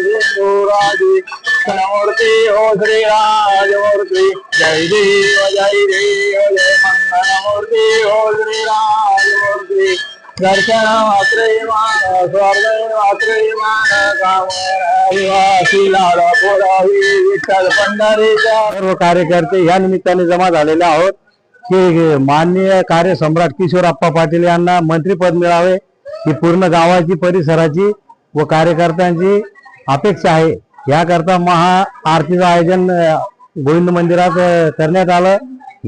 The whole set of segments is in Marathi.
सिंधुराजी मूर्ती हो श्री राजमूर्ती जय देव जय देव जय मंगलमूर्ती हो श्री राजमूर्ती दर्शन मात्र स्वर्ग मात्र कामवासी लाडा पोरावी विठ्ठल पंढरीचा सर्व कार्यकर्ते या निमित्ताने जमा झालेले आहोत. की माननीय कार्यसम्राट किशोरप्पा पाटील यांना मंत्रीपद मिळावे ही पूर्ण गावाची परिसराची व कार्यकर्त्यांची अपेक्षा आहे. याकरता महा आरतीचं आयोजन गोविंद मंदिरात करण्यात आलं.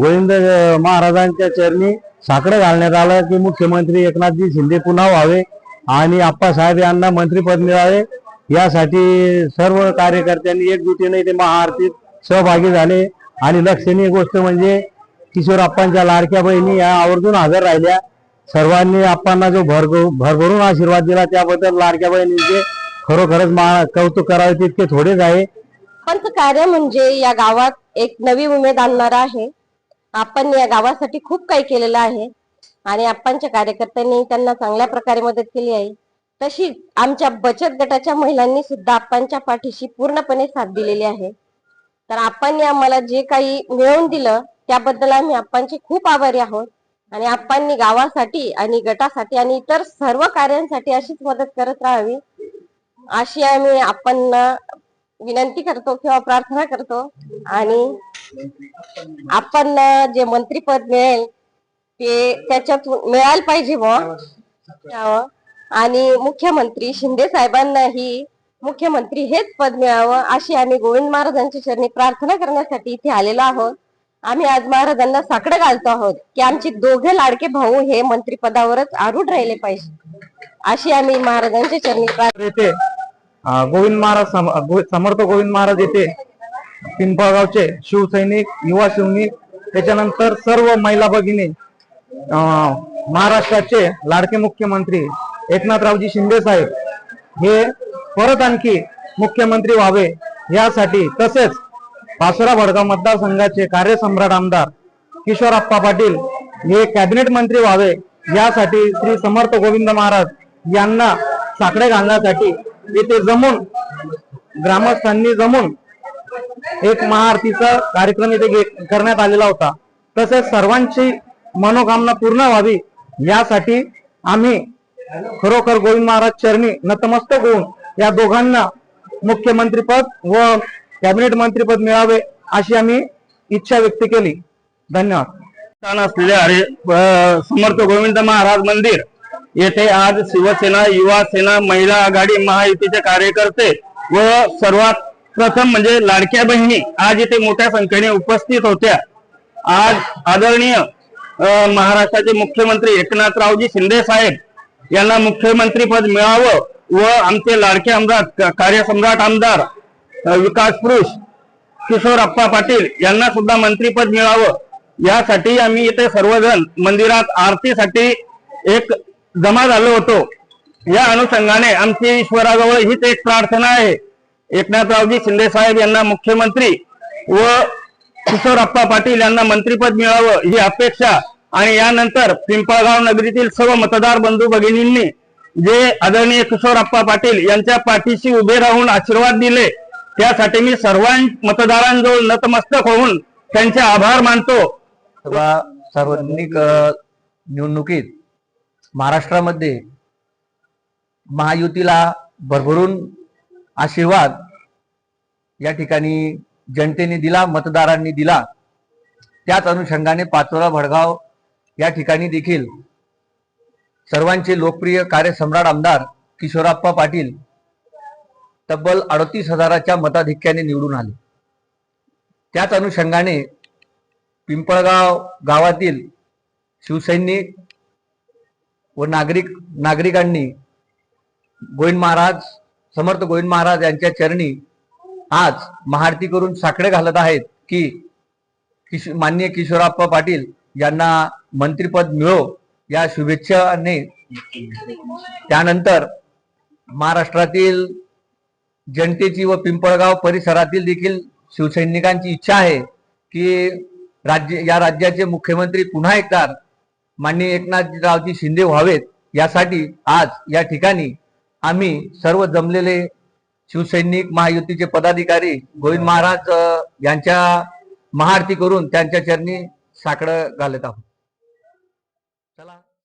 गोविंद महाराजांच्या चरणी साकडं घालण्यात आलं की मुख्यमंत्री एकनाथजी शिंदे पुन्हा व्हावे आणि आप्पासाहेब यांना मंत्रीपद मिळावे. यासाठी सर्व कार्यकर्त्यांनी एकजुटीने ते महाआरतीत सहभागी झाले. आणि लक्षणीय गोष्ट म्हणजे किशोर आप्पांच्या लाडक्या बहिणी या आवर्जून हजर राहिल्या. सर्वांनी आप्पांना जो भर भरभरून आशीर्वाद दिला त्याबद्दल लाडक्या बहिणींचे खरोखरच कौतुक करावे तितके थोडेच आहे. पंत कार्य म्हणजे या गावात एक नवी उमेद आणणार आहे. आपण या गावासाठी खूप काही केलेलं आहे आणि आपणच्या कार्यकर्त्यांनी त्यांना चांगल्या प्रकारे मदत केली आहे. तशी आमच्या बचत गटाच्या महिलांनी सुद्धा आपणच्या पाठीशी पूर्णपणे साथ दिलेली आहे. तर आपण आम्हाला जे काही मिळवून दिलं त्याबद्दल आम्ही आपणचे खूप आभारी आहोत. आणि आप्पांनी गावासाठी आणि गटासाठी आणि इतर सर्व कार्यांसाठी अशीच मदत करत राहावी. अशी आम्ही आपण विनंती करतो किंवा प्रार्थना करतो. आणि आपण जे मंत्रीपद मिळेल ते त्याच्यात मिळायला पाहिजे बुवा. आणि मुख्यमंत्री शिंदे साहेबांनाही मुख्यमंत्री हेच पद मिळावं अशी आम्ही गोविंद महाराजांच्या चरणी प्रार्थना करण्यासाठी इथे आलेलो आहोत. आम्ही आज महाराजांना साकडं घालतो आहोत की आमचे दोघे लाडके भाऊ हे मंत्रीपदावरच आरूढ राहिले पाहिजे. अशी आम्ही महाराजांच्या चरणी येथे गोविंद महाराज समर्थ गोविंद महाराज येथे पिंपळगावचे शिवसैनिक युवा सैनिक त्याच्यानंतर सर्व महिला भगिनी अं, महाराष्ट्राचे लाडके मुख्यमंत्री एकनाथरावजी शिंदे साहेब हे परत आणखी मुख्यमंत्री व्हावे यासाठी तसेच पाचोरा भडगाव मतदारसंघाचे कार्यसम्राट आमदार किशोर आप्पा पाटील हे कॅबिनेट मंत्री व्हावे यासाठी श्री समर्थ गोविंद महाराज यांना साकडे घालण्यासाठी येथे जमून ग्रामस्थांनी जमून एक महाआरतीचा कार्यक्रम इथे घे- करण्यात आलेला होता. तसेच सर्वांची मनोकामना पूर्ण व्हावी यासाठी आम्ही खरोखर गोविंद महाराज चरणी नतमस्तक होऊन या दोघांना मुख्यमंत्रीपद व कॅबिनेट मंत्रीपद मिळावे अशी आम्ही इच्छा व्यक्त केली. धन्यवाद. स्थान असलेले हरे समर्थ गोविंद महाराज मंदिर येथे आज शिवसेना युवा सेना महिला आघाडी महायुतीचे कार्यकर्ते व सर्वात प्रथम म्हणजे लाडक्या बहिणी आज इथे मोठ्या संख्येने उपस्थित होत्या. आज आदरणीय महाराष्ट्राचे मुख्यमंत्री एकनाथरावजी शिंदे साहेब यांना मुख्यमंत्री पद मिळावं व आमचे लाडके आमदार कार्यसम्राट आमदार विकास पुरुष किशोरप्पा पाटील यांना सुद्धा मंत्रीपद मिळावं. यासाठी आम्ही इथे सर्वजण मंदिरात आरतीसाठी एक जमा झालो होतो. या अनुषंगाने आमची ईश्वराजवळ हीच एक प्रार्थना आहे. एकनाथरावजी शिंदे साहेब यांना मुख्यमंत्री व किशोरप्पा पाटील यांना मंत्रीपद मिळावं ही अपेक्षा आणि यानंतर पिंपळगाव नगरीतील सर्व मतदार बंधू भगिनींनी जे आदरणीय किशोरप्पा पाटील यांच्या पाठीशी उभे राहून आशीर्वाद दिले त्यासाठी मी सर्वां मतदारांजवळ नतमस्तक होऊन त्यांचे आभार मानतो. सार्वजनिक निवडणुकीत महाराष्ट्रामध्ये महायुतीला भरभरून आशीर्वाद या ठिकाणी जनतेने दिला मतदारांनी दिला. त्याच अनुषंगाने पाचोरा भडगाव या ठिकाणी देखील सर्वांचे लोकप्रिय कार्यसम्राट आमदार किशोराप्पा पाटील तब्बल अडतीस हजाराच्या मताधिक्याने निवडून आले. त्याच अनुषंगाने पिंपळगाव गावातील शिवसैनिक व नागरिक नागरिकांनी गोविंद महाराज समर्थ गोविंद महाराज यांच्या चरणी आज महाआरती करून साकडे घालत आहेत की किश माननीय किशोराप्पा पाटील यांना मंत्रीपद मिळो या शुभेच्छाने. त्यानंतर महाराष्ट्रातील जनतेची व पिंपळगाव परिसरातील देखील शिवसैनिकांची इच्छा आहे की राज्य या राज्याचे मुख्यमंत्री पुन्हा एकदा माननीय एकनाथरावजी शिंदे व्हावेत. यासाठी आज या ठिकाणी आम्ही सर्व जमलेले शिवसैनिक महायुतीचे पदाधिकारी गोविंद महाराज यांच्या महाआरती करून त्यांच्या चरणी साकडं घालत आहोत.